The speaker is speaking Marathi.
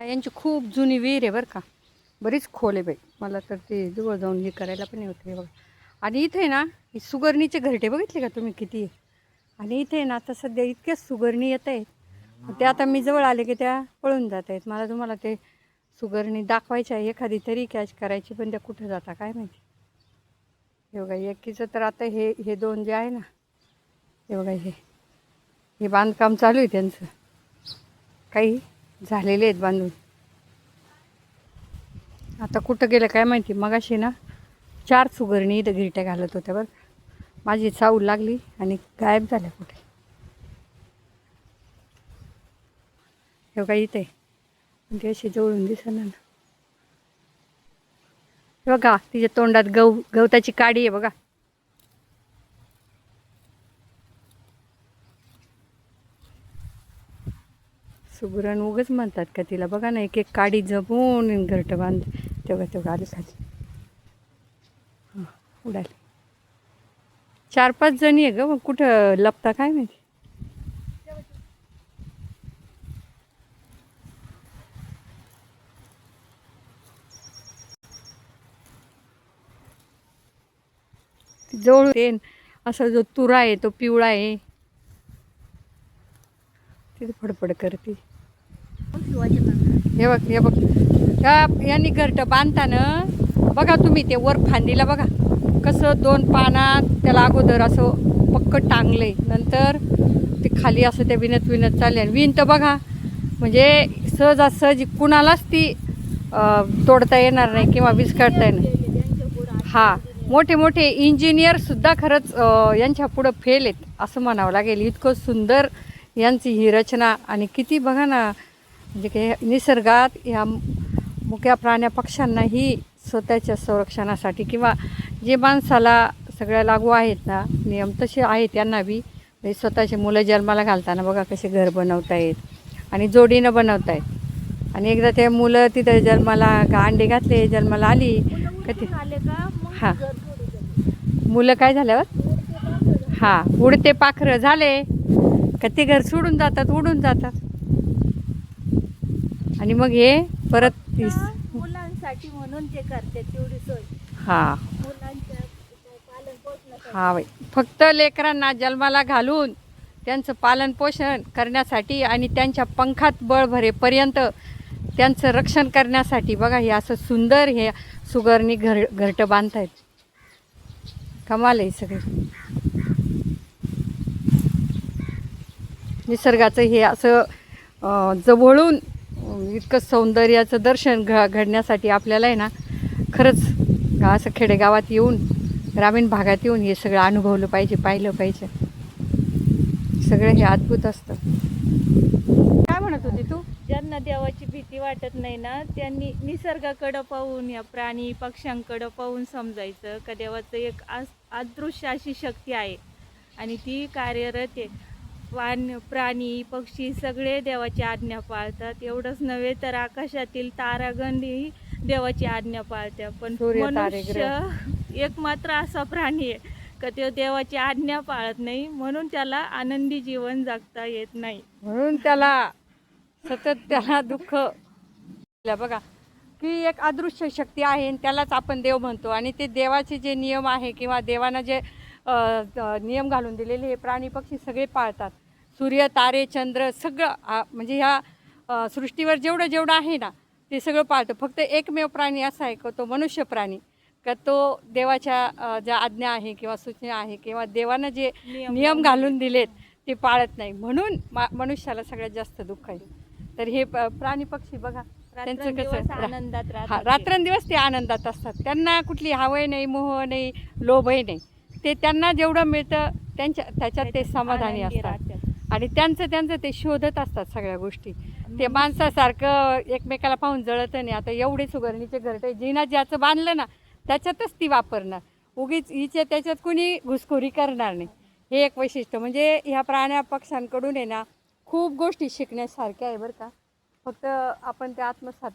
यांची खूप जुनी विहीर आहे बरं का. बरीच खोल आहे बाई. मला तर ते जवळ जाऊन हे करायला पण होते बघा आणि इथे ना ही सुगरणीचे घरटे बघितले का तुम्ही किती? आहे आणि इथे ना आता सध्या इतक्याच सुगरणी येत आहेत. ते आता मी जवळ आले की त्या पळून जात आहेत. मला तुम्हाला ते सुगरणी दाखवायची आहे. एखादी तरी कॅच करायची पण त्या कुठं जाता काय माहिती? हे बघा एकीचं तर आता हे हे दोन जे आहे ना हे बघा हे. हे बांधकाम चालू आहे त्यांचं. काही? झालेले आहेत बांधून. आता कुठं गेलं काय माहिती? मगाशी ना चार सुगरणी इथं गिरट्या घालत होत्या बरं. माझी चाऊल लागली आणि गायब झाल्या कुठे? हे बघा इथे. म्हणजे ते अशी जवळून दिसणार ना. बघा तिच्या तोंडात गव गवताची काडी आहे बघा. सुगरण उगच म्हणतात का तिला? बघा ना एक एक काडी जपून घरटं बांध तेव्हा तेव्हा आली खाली. हां उडाली. चार पाच जणी आहे ग मग कुठं लपता काय माहिती? जवळ येन असा जो तुरा आहे तो पिवळा आहे. तिथे फडफड करते. हे बघ हे बघ. या यांनी घरटं बांधताना बघा तुम्ही ते वर फांदीला बघा. कसं दोन पानात त्याला अगोदर असं पक्क टांगले नंतर ते खाली असं त्या विनत विनत चालले आणि विण तर बघा म्हणजे सहजासहजी कुणालाच ती तोडता येणार नाही किंवा विस्कळता येणार हा मोठे मोठे इंजिनियरसुद्धा खरंच यांच्या पुढं फेल आहेत असं म्हणावं लागेल. इतकं सुंदर यांची ही रचना. आणि किती बघा ना म्हणजे काही निसर्गात या मुक्या प्राण्या पक्ष्यांनाही स्वतःच्या संरक्षणासाठी किंवा जे माणसाला सगळ्या लागू आहेत ना नियम तसे आहेत त्यांना बी म्हणजे स्वतःचे मुलं जन्माला घालताना बघा कसे घर बनवतायत आणि जोडीनं बनवतायत आणि एकदा ते मुलं तिथं जन्माला अंडे घातले जन्माला आली का ते हां. मुलं काय झाल्यावर हां उडते पाखरं झाले. का ते घर सोडून जातात उडून जातात. आणि मग हे परत तीस. मुलांसाठी म्हणून ते करते तेवढी सोय. हां. हा बाई. फक्त लेकरांना जन्माला घालून त्यांचं पालन पोषण करण्यासाठी आणि त्यांच्या पंखात बळ भरेपर्यंत त्यांचं रक्षण करण्यासाठी बघा हे असं सुंदर हे सुगरणी घर घरटं बांधतायत. कमाल आहे सगळे. निसर्गाचं हे असं जवळून इतकं सौंदर्याचं दर्शन घ घडण्यासाठी आपल्याला आहे ना खरंच असं खेडेगावात येऊन ग्रामीण भागात येऊन हे सगळं अनुभवलं पाहिजे पाहिलं पाहिजे. सगळं हे अद्भुत असतं. काय म्हणत होती तू? ज्यांना देवाची भीती वाटत नाही ना त्यांनी निसर्गाकडं पाहून या प्राणी पक्ष्यांकडं पाहून समजायचं. का देवाचं एक आस- अदृश्य अशी शक्ती आहे. आणि ती कार्यरत आहे. वान प्राणी पक्षी सगळे देवाची आज्ञा पाळतात. एवढंच नव्हे तर आकाशातील तारागणही देवाची आज्ञा पाळत्या. पण मनुष्य एक मात्र असा प्राणी आहे का तो देवाची आज्ञा पाळत नाही म्हणून त्याला आनंदी जीवन जगता येत नाही. म्हणून त्याला सतत त्याला दुःख बघा की एक अदृश्य शक्ती आहे आणि त्यालाच आपण देव म्हणतो. आणि ते देवाचे जे नियम आहे किंवा देवानं जे नियम घालून दिलेले हे प्राणी पक्षी सगळे पाळतात. सूर्य तारे चंद्र सगळं म्हणजे ह्या सृष्टीवर जेवढं जेवढं आहे ना ते सगळं पाळतं. फक्त एकमेव प्राणी असा आहे का तो मनुष्य प्राणी? का तो देवाच्या ज्या आज्ञा आहे किंवा सूचना आहे किंवा देवानं जे नियम घालून दिलेत. ते पाळत नाही. म्हणून मा मनुष्याला सगळ्यात जास्त दुःख आहे. तर हे प्राणी पक्षी बघा. त्यांचं कसं आनंदात हा. रात्रंदिवस ते आनंदात असतात. त्यांना कुठली हवय नाही मोह नाही लोभही नाही. ते त्यांना जेवढं मिळतं त्यांच्या त्याच्यात ते समाधानी असतात. आणि त्यांचं त्यांचं ते शोधत असतात सगळ्या गोष्टी. ते माणसासारखं एकमेकाला पाहून जळत नाही. आता एवढे सुगरणीचे घरटे जिना ज्याचं बांधलं ना त्याच्यातच ती वापरणार उगीच हिच्या त्याच्यात कुणी घुसखोरी करणार नाही. हे एक वैशिष्ट्य. म्हणजे ह्या प्राण्या पक्ष्यांकडून आहे ना खूप गोष्टी शिकण्यासारख्या आहे बरं का. फक्त आपण ते आत्मसात